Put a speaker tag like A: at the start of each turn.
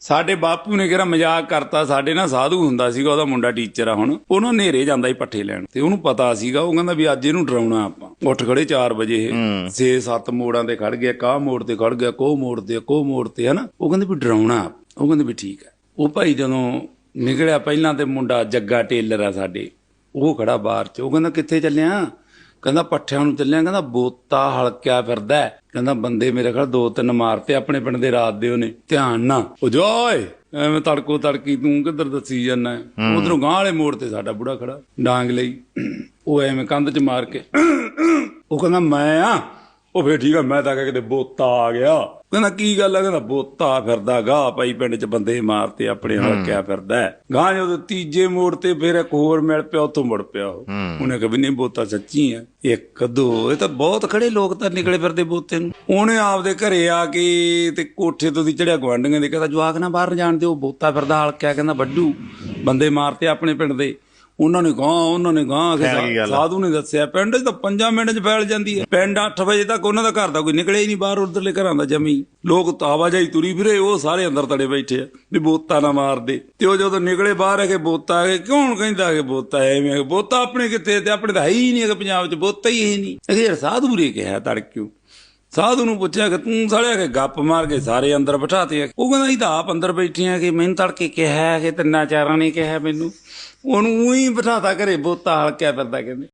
A: ਸਾਡੇ ਬਾਪੂ ਨੇ ਕਿਹੜਾ ਮਜ਼ਾਕ ਕਰਤਾ ਸਾਡੇ ਨਾਲ ਸਾਧੂ ਹੁੰਦਾ ਸੀਗਾ ਉਹਦਾ ਮੁੰਡਾ ਟੀਚਰ ਆ ਹੁਣ ਉਹਨੂੰ ਨੇਰੇ ਜਾਂਦਾ ਸੀ ਪੱਠੇ ਲੈਣ ਤੇ ਉਹਨੂੰ ਪਤਾ ਸੀਗਾ ਉਹ ਕਹਿੰਦਾ ਵੀ ਅੱਜ ਇਹਨੂੰ ਡਰਾਉਣਾ ਆਪਾਂ। ਉੱਠ ਖੜੇ 4 ਵਜੇ ਇਹ 6-7 ਮੋੜਾਂ ਤੇ ਖੜ ਗਿਆ ਕਾਹ ਮੋੜ ਤੇ ਖੜ ਗਿਆ ਕੋਹ ਮੋੜ ਤੇ ਕੋਹ ਮੋੜ ਤੇ ਹਨਾ? ਉਹ ਕਹਿੰਦੇ ਵੀ ਡਰਾਉਣਾ। ਉਹ ਕਹਿੰਦੇ ਵੀ ਠੀਕ ਹੈ। ਉਹ ਭਾਈ ਜਦੋਂ ਨਿਕਲਿਆ ਪਹਿਲਾਂ ਤੇ ਮੁੰਡਾ ਜੱਗਾ ਟੇਲਰ ਆ ਸਾਡੇ ਉਹ ਖੜਾ ਬਾਹਰ ਚ ਉਹ ਕਹਿੰਦਾ ਕਿੱਥੇ ਚੱਲਿਆ? ਕਹਿੰਦਾ ਪੱਠਿਆਂ ਨੂੰ ਚੱਲਿਆ ਕਹਿੰਦਾ ਬੋਤਾ ਹਲਕਿਆ ਫਿਰਦਾ। ਕਹਿੰਦਾ ਬੰਦੇ ਮੇਰੇ ਖਿਆਲ ਦੋ ਤਿੰਨ ਮਾਰਤੇ ਆਪਣੇ ਪਿੰਡ ਦੇ ਰਾਤ ਦੇ ਉਹਨੇ। ਧਿਆਨ ਨਾ ਉਹ ਜੋਏ ਐਵੇਂ ਤੜਕੋ ਤੜਕੀ ਤੂੰ ਕਿੱਧਰ ਦੱਸੀ ਜਾਂਦਾ ਉਧਰੋਂ ਗਾਂ ਵਾਲੇ ਮੋੜ ਤੇ ਸਾਡਾ ਬੁੜਾ ਖੜਾ ਡਾਂਗ ਲਈ। ਉਹ ਐਵੇਂ ਕੰਧ 'ਚ ਮਾਰ ਕੇ। ਉਹ ਕਹਿੰਦਾ ਮੈਂ ਆ। ਉਹ ਫੇਰ ਠੀਕ ਆ ਮੈਂ ਤਾਂ ਕਿਹਾ ਕਿਤੇ ਬੋਤਾ ਆ ਗਿਆ। ਕਹਿੰਦਾ ਕੀ ਗੱਲ ਆ? ਕਹਿੰਦਾ ਬੋਤਾ ਫਿਰਦਾ ਗਾਹ ਪਾਈ ਪਿੰਡ 'ਚ ਬੰਦੇ ਮਾਰਤੇ ਆਪਣੇ ਹਲਕਿਆ ਫਿਰਦਾ ਗਾਂ ਜਦੋਂ ਤੀਜੇ ਮੋੜ ਤੇ ਫੇਰ ਇੱਕ ਹੋਰ ਮਿਲ ਪਿਆ ਉੱਥੋਂ ਮੁੜ ਪਿਆ ਉਹ। ਉਹਨੇ ਕਿਹਾ ਵੀ ਨਹੀਂ ਬੋਤਾ ਸੱਚੀ ਆ ਇੱਕ ਦੋ ਇਹ ਤਾਂ ਬਹੁਤ ਖੜੇ ਲੋਕ ਤਾਂ ਨਿਕਲੇ ਫਿਰਦੇ ਬੋਤੇ ਨੂੰ। ਉਹਨੇ ਆਪਦੇ ਘਰੇ ਆ ਕੇ ਤੇ ਕੋਠੇ ਤੋਂ ਦੀ ਚੜਿਆ ਗਵਾਂਢੀਆਂ ਦੇ ਕਹਿੰਦਾ ਜਵਾਕ ਨਾ ਬਾਹਰ ਜਾਣ ਦਿਓ ਬੋਤਾ ਫਿਰਦਾ ਹਲਕਿਆ ਕਹਿੰਦਾ ਵੱਡੂ ਬੰਦੇ ਮਾਰਤੇ ਆਪਣੇ ਪਿੰਡ ਦੇ। ਉਹਨਾਂ ਨੇ ਗਾਂ ਉਹਨਾਂ ਨੇ ਗਾਂ
B: ਆ?
A: ਸਾਧੂ ਨੇ ਦੱਸਿਆ ਪਿੰਡ 'ਚ ਤਾਂ 5 ਮਿੰਟ 'ਚ ਫੈਲ ਜਾਂਦੀ ਹੈ। ਪਿੰਡ 8 ਵਜੇ ਤੱਕ ਉਹਨਾਂ ਦਾ ਘਰ ਦਾ ਕੋਈ ਨਿਕਲਿਆ ਹੀ ਨਹੀਂ ਬਾਹਰ ਉਧਰਲੇ ਘਰਾਂ ਦਾ ਜਮੀ। ਲੋਕ ਆਵਾਜਾਈ ਤੁਰੀ ਫਿਰੇ ਉਹ ਸਾਰੇ ਅੰਦਰ ਤੜੇ ਬੈਠੇ ਆ ਵੀ ਬੋਤਾ ਨਾ ਮਾਰਦੇ। ਤੇ ਉਹ ਜਦੋਂ ਨਿਕਲੇ ਬਾਹਰ ਆ ਕੇ ਬੋਤਾ ਆ ਕੇ ਕੌਣ ਕਹਿੰਦਾ ਕਿ ਬੋਤਾ ਐਵੇਂ? ਬੋਤਾ ਆਪਣੇ ਕਿੱਥੇ ਤੇ ਆਪਣੇ ਤਾਂ ਹੈ ਹੀ ਨਹੀਂ ਕਿ ਪੰਜਾਬ 'ਚ ਬੋਤਾ ਹੀ ਹੈ ਨਹੀਂ। ਅਗੇ ਸਾਧੂ ਰੇ ਕਿਹਾ ਤੜਕਿਓ। ਸਾਧੂ ਨੂੰ ਪੁੱਛਿਆ ਕਿ ਤੂੰ ਸੜਿਆ ਕੇ ਗੱਪ ਮਾਰ ਕੇ ਸਾਰੇ ਅੰਦਰ ਬਿਠਾਤੇ ਉਹ ਕਹਿੰਦਾ ਇਹ ਤਾਂ ਆਪ ਅੰਦਰ ਬੈਠੀਆਂ ਕਿ ਮੈਨੂੰ ਤੜਕੇ ਕਿਹਾ ਕਿ ਤਿੰਨਾਂ ਚਾਰਾਂ ਨੇ ਕਿਹਾ ਮੈਨੂੰ। ਉਹਨੂੰ ਉਹੀ ਬਿਠਾਤਾ ਘਰੇ, ਬੋਤਾ ਹਲਕਿਆ ਫਿਰਦਾ ਕਹਿੰਦੇ।